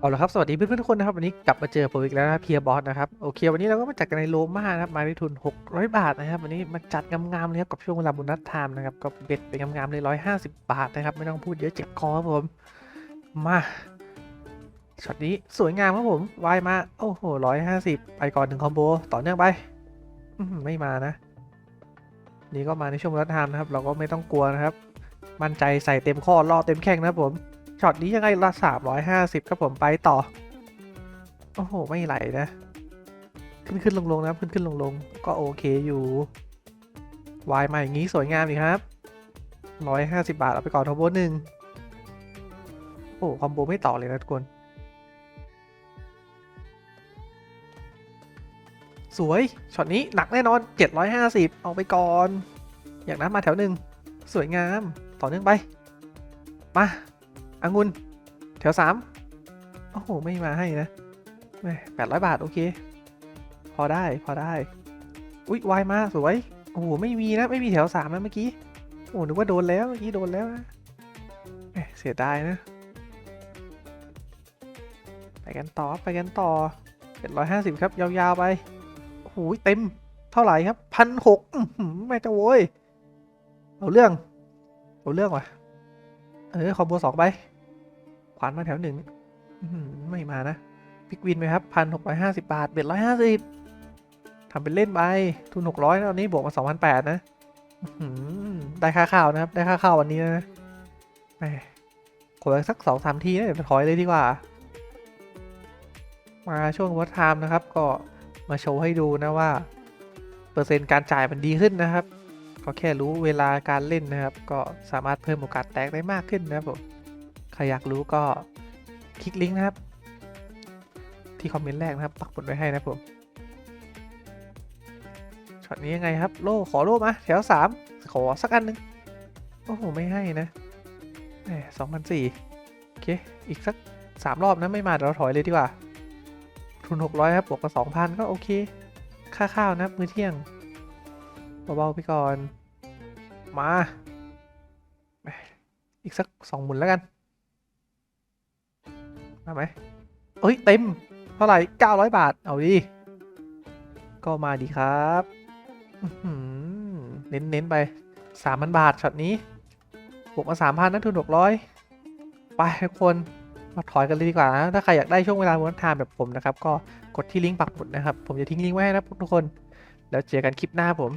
เอาละครับ สวัสดีเพื่อนๆทุกคนนะครับ วันนี้กลับมาเจอผมอีกแล้วนะเพียบอสนะครับ โอเค วันนี้เราก็มาจัดกันในโลมานะครับมาในทุน 600 บาทนะครับ วันนี้มาจัดงามๆเลยครับกับช่วงเวลาบุญนัดไทม์นะครับก็เบ็ดไปงามๆเลย 150 บาทนะครับ ไม่ต้องพูดเยอะเจ็บคอครับผม มาช็อตนี้สวยงามครับผมวายมา โอ้โห 150 ไปก่อนหนึ่งคอมโบ ต่อเนื่องไปไม่มานะ นี่ก็มาในช่วงบุญนัดไทม์นะครับ เราก็ไม่ต้องกลัวนะครับ มั่นใจใส่เต็มข้อล่อเต็มแข้งนะครับผม ช็อตนี้ยังไงละสามร้อยห้าสิบครับผมไปต่อ โอ้โห ไม่ไหลนะ ขึ้นขึ้นลงลงนะขึ้นขึ้นลงลงก็โอเคอยู่วายมาอย่างนี้สวยงามดีครับร้อยห้าสิบาท เอาไปก่อนทอโบหนึ่งโอ้คอมโบไม่ต่อเลยนะทุกคน สวย ช็อตนี้หนักแน่นอน 750 เอาไปก่อน อยากนับมาแถวหนึ่ง สวยงาม ต่อเนื่องไป มา องุนแถวสามโอ้โห ไม่มาให้นะแปดร้อยบาท โอเค พอได้พอได้ อุ๊ยวายมาสวย โอ้โห ไม่มีนะ ไม่มีแถวสามนะเมื่อกี้ โอ้นึกว่าโดนแล้วเมื่อกี้โดนแล้วนะเสียดายนะ ไปกันต่อไปกันต่อเจ็ดร้อยห้าสิบครับ ยาวๆไปโอ้โหเต็มเท่าไหร่ครับพันหกแม่เจ้าโวยเอาเรื่องเอาเรื่องว่ะ เออคอมโบสองไป ขวานมาแถวหนึ่งไม่มานะพิกวินไหมครับพันหกร้อยห้าสิบาทเบ็ดร้อยห้าสิบทำเป็นเล่นไป ทุนหกร้อยตอนนี้บวกมาสองพันแปดนะได้ค่าข้าวนะครับ ได้ค่าข้าววันนี้นะแหมขออีกสักสองสามทีนะเดี๋ยวถอยเลยดีกว่า มาช่วงวัดไทม์นะครับ ก็มาโชว์ให้ดูนะว่า เปอร์เซ็นต์การจ่ายมันดีขึ้นนะครับ ก็แค่รู้เวลาการเล่นนะครับ ก็สามารถเพิ่มโอกาสแตกได้มากขึ้นนะครับผมใครอยากรู้ก็คลิกลิงก์นะครับ ที่คอมเมนต์แรกนะครับปักหมุดไว้ให้นะผมช็อตนี้ยังไงครับ โล่ขอโล่มาแถวสามขอสักอันหนึ่งโอ้โหไม่ให้นะแหมสองพันสี่โอเค อีกสักสามรอบนะไม่มาเราถอยเลยดีกว่า ทุนหกร้อยครับบวกกับสองพันก็โอเค ค่าข้าวนะมื้อเที่ยงเบาๆไปก่อน มา อีกสักสองหมุนแล้วกันมาไหมเอ้ย เต็ม เท่าไหร่เก้าร้อยบาท เอาดิ ก็มาดีครับเน้นๆไปสามพันบาทช็อตนี้บวกมาสามพันนะทุนหกร้อยไปทุกคนมาถอยกันเลยดีกว่านะ ถ้าใครอยากได้ช่วงเวลาวันทามแบบผมนะครับ ก็กดที่ลิงก์ปักหมุดนะครับ ผมจะทิ้งลิงก์ไว้ให้นะทุกคน แล้วเจอกันคลิปหน้าผม